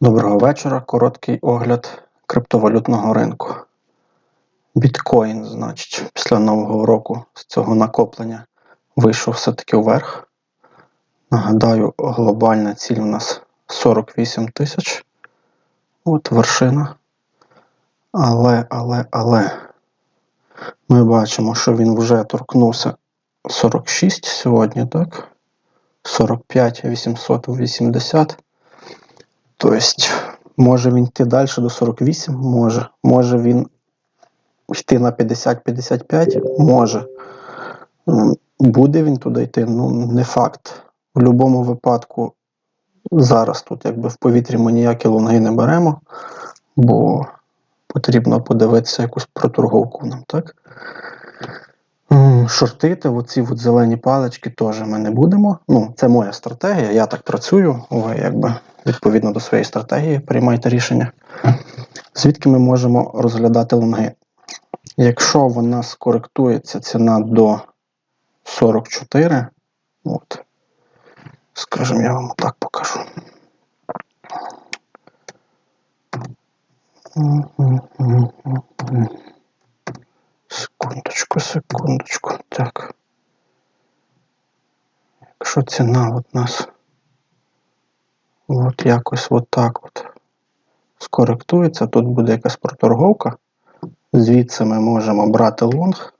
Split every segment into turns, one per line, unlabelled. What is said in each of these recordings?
Доброго вечора. Короткий огляд криптовалютного ринку. Біткоін, значить, після Нового року з цього накоплення вийшов все-таки вверх. Нагадаю, глобальна ціль у нас 48 тисяч. От вершина. Але, але, але ми бачимо, що він вже торкнувся 46 сьогодні, так? 45 880. Тобто, може він йти далі до 48, може. Може він йти на 50-55, може. Буде він туди йти, ну не факт. В будь-якому випадку зараз тут якби в повітрі ми ніякі лонги не беремо, бо потрібно подивитися якусь проторговку нам, так? Шортити, оці от зелені палички теж ми не будемо. Ну, це моя стратегія, я так працюю. Ви якби відповідно до своєї стратегії приймайте рішення. Звідки ми можемо розглядати лонги? Якщо в нас коректується ціна до 44, от, скажімо, я вам так покажу. Секундочку, секундочку. Так. Якщо ціна от нас от якось от так от скоректується, тут буде якась проторговка. Звідси ми можемо брати лонг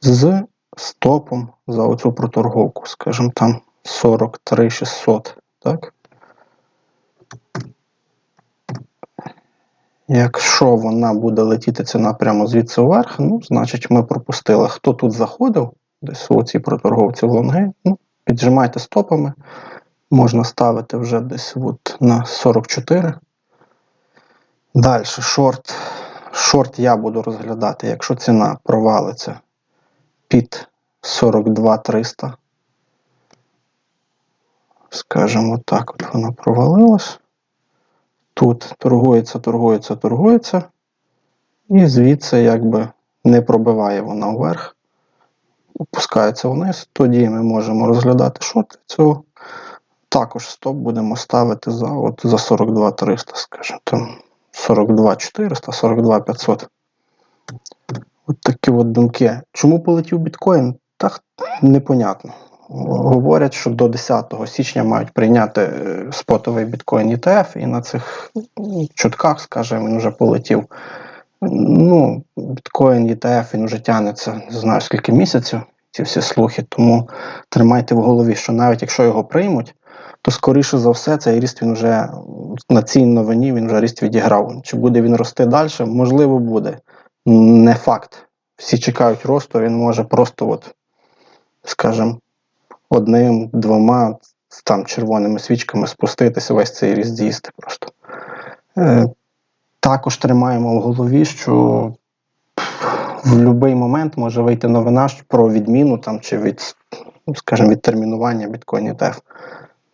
з стопом за оцю проторговку, скажімо там 43 600, так? Якщо вона буде летіти ціна прямо звідси вверх, ну, значить ми пропустили. Хто тут заходив, десь у цій проторговці в лонги, ну, піджимайте стопами. Можна ставити вже десь от на 44. Далі, шорт. Шорт я буду розглядати, якщо ціна провалиться під 42 300. Скажімо так, от вона провалилась. Тут торгується, торгується, торгується. І звідси якби не пробиває вона вверх, опускається вниз. Тоді ми можемо розглядати шорт цього. Також стоп будемо ставити за от, за 42 300, скажімо, там 42 400, 42 500. От такі от думки. Чому полетів біткоін? Так непонятно. Говорять, що до 10 січня мають прийняти е, спотовий біткоін ETF, і на цих чутках, скажімо, він вже полетів. Ну, біткоін ETF він вже тягнеться, не знаю скільки місяців, ці всі слухи. Тому тримайте в голові, що навіть якщо його приймуть, то скоріше за все цей ріст він вже на цій новині він вже ріст відіграв. Чи буде він рости далі? Можливо, буде. Не факт. Всі чекають росту, він може просто, от, скажімо, одним, двома там червоними свічками спуститися, весь цей ріст з'їсти просто. Е, також тримаємо в голові, що в будь-який момент може вийти новина про відміну там, чи від, ну, скажімо, відтермінування біткоін ETF.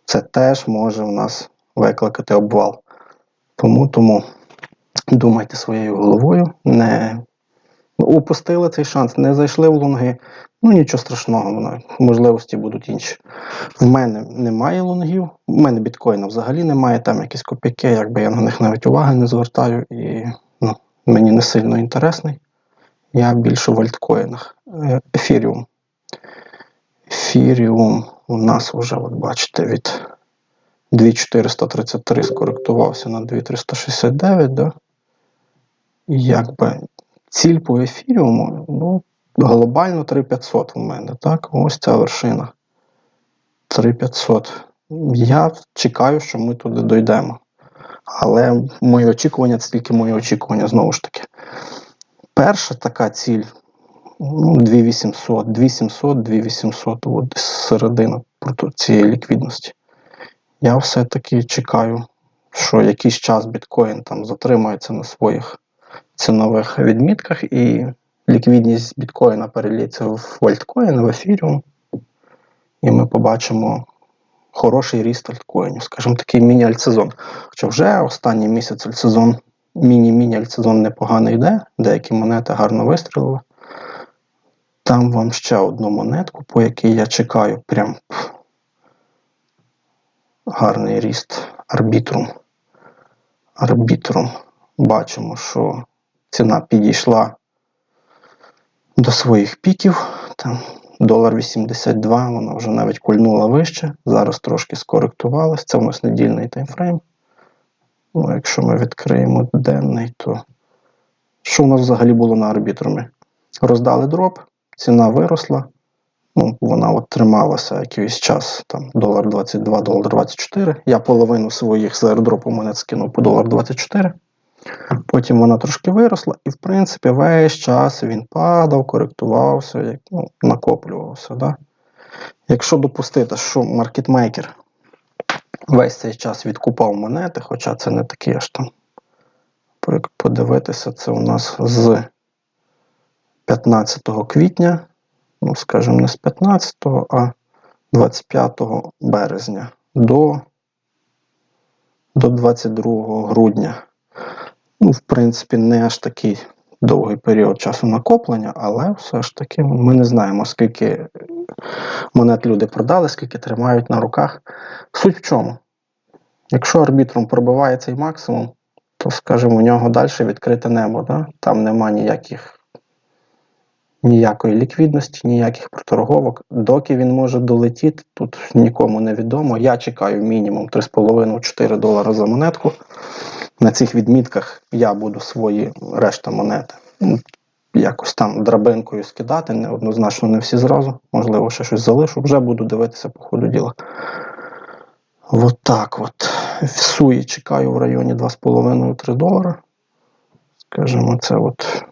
Це теж може в нас викликати обвал. Тому, тому думайте своєю головою, не упустили цей шанс, не зайшли в лонги. Ну нічого страшного, воно, можливості будуть інші. В мене немає лонгів, в мене біткоїна взагалі немає, там якісь копійки, якби я на них навіть уваги не звертаю і ну, мені не сильно інтересний. Я більше в альткоїнах. Е, Ефіріум. Ефіріум у нас вже, от бачите, від 2433 скоректувався на 2369, да? Якби ціль по ефіріуму, ну, глобально 3500 у мене, так? Ось ця вершина. 3500. Я чекаю, що ми туди дійдемо. Але мої очікування це тільки мої очікування, знову ж таки. Перша така ціль ну, 2800, 2700, 2800, от середина цієї ліквідності. Я все-таки чекаю, що якийсь час біткоін там затримається на своїх цінових відмітках, і ліквідність біткоїна переліється в альткоін, в ефіріум, і ми побачимо хороший ріст альткоїнів, скажімо, такий міні-альтсезон. Хоча вже останній місяць альтсезон, міні-міні альтсезон непогано йде, деякі монети гарно вистрілили. Там вам ще одну монетку, по якій я чекаю прям гарний ріст. арбітрум. Арбітрум. Бачимо, що ціна підійшла до своїх піків. Там долар 82, вона вже навіть кульнула вище. Зараз трошки скоректувалась. Це у нас недільний таймфрейм. Ну, якщо ми відкриємо денний, то що у нас взагалі було на арбітрумі? Роздали дроп, ціна виросла. Ну, вона от трималася якийсь час, там долар 22, долар 24. Я половину своїх з аеродропу монет скинув по долар 24. Потім вона трошки виросла, і, в принципі, весь час він падав, коректувався, як, ну, накоплювався. Да? Якщо допустити, що маркетмейкер весь цей час відкупав монети, хоча це не такі аж там. Подивитися, це у нас з 15 квітня, ну, скажімо, не з 15, а 25 березня до, до 22 грудня. Ну, в принципі, не аж такий довгий період часу накоплення, але все ж таки ми не знаємо, скільки монет люди продали, скільки тримають на руках. Суть в чому? Якщо арбітром пробиває цей максимум, то, скажімо, у нього далі відкрите небо. Да? Там нема ніяких, ніякої ліквідності, ніяких проторговок. Доки він може долетіти, тут нікому не відомо. Я чекаю мінімум 3,5-4 долара за монетку. На цих відмітках я буду свої решта монети ну, якось там драбинкою скидати, не, однозначно не всі зразу. Можливо, ще щось залишу, вже буду дивитися по ходу діла. От так от. В суї чекаю в районі 2,5-3 долара. Скажімо, це от.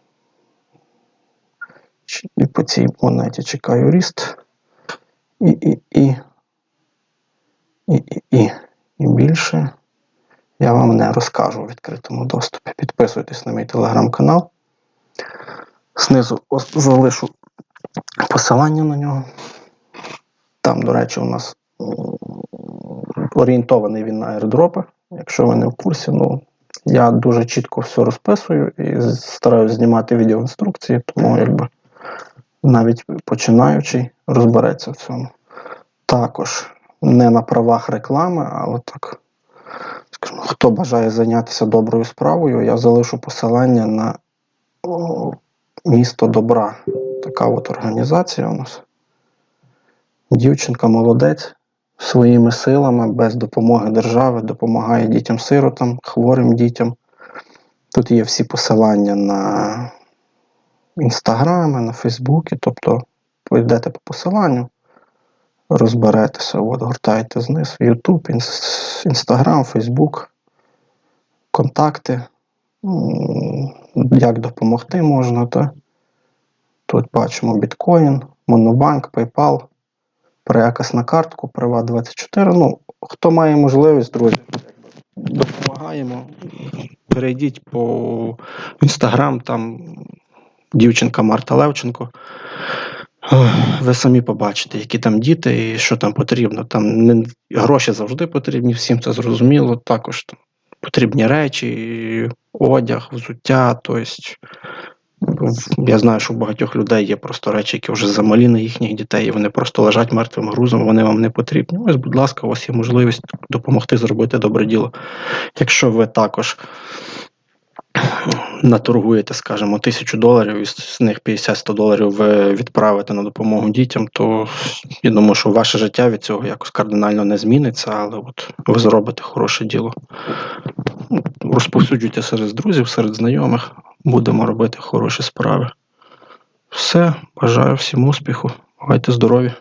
І по цій монеті чекаю ріст. І, і, і. І, і, і. І більше я вам не розкажу у відкритому доступі. Підписуйтесь на мій телеграм-канал. Знизу залишу посилання на нього. Там, до речі, у нас орієнтований він на аеродропи. Якщо ви не в курсі, ну я дуже чітко все розписую і стараюсь знімати відеоінструкції, тому якби навіть починаючий розбереться в цьому. Також не на правах реклами, але так. Хто бажає зайнятися доброю справою, я залишу посилання на місто добра. Така от організація у нас. Дівчинка молодець своїми силами, без допомоги держави, допомагає дітям-сиротам, хворим дітям. Тут є всі посилання на інстаграми, на Фейсбуки, тобто йдете по посиланню, розберетеся, от гортаєте знизу, Ютуб, Інстаграм, Фейсбук, контакти, як допомогти можна. Та? Тут бачимо біткоін, Монобанк, PayPal, переказ на картку, права 24. Ну, хто має можливість, друзі, допомагаємо. Перейдіть по інстаграм, там дівчинка Марта Левченко. Ви самі побачите, які там діти і що там потрібно. Там не, гроші завжди потрібні, всім це зрозуміло. Також там, потрібні речі, одяг, взуття. Тобто, я знаю, що у багатьох людей є просто речі, які вже замалі на їхніх дітей, і вони просто лежать мертвим грузом, вони вам не потрібні. Ось, будь ласка, у вас є можливість допомогти зробити добре діло. Якщо ви також наторгуєте, скажімо, тисячу доларів, і з них 50-100 доларів ви відправите на допомогу дітям, то я думаю, що ваше життя від цього якось кардинально не зміниться, але от ви зробите хороше діло. Ну, Розповсюджуйте серед друзів, серед знайомих, будемо робити хороші справи. Все, бажаю всім успіху, бувайте здорові.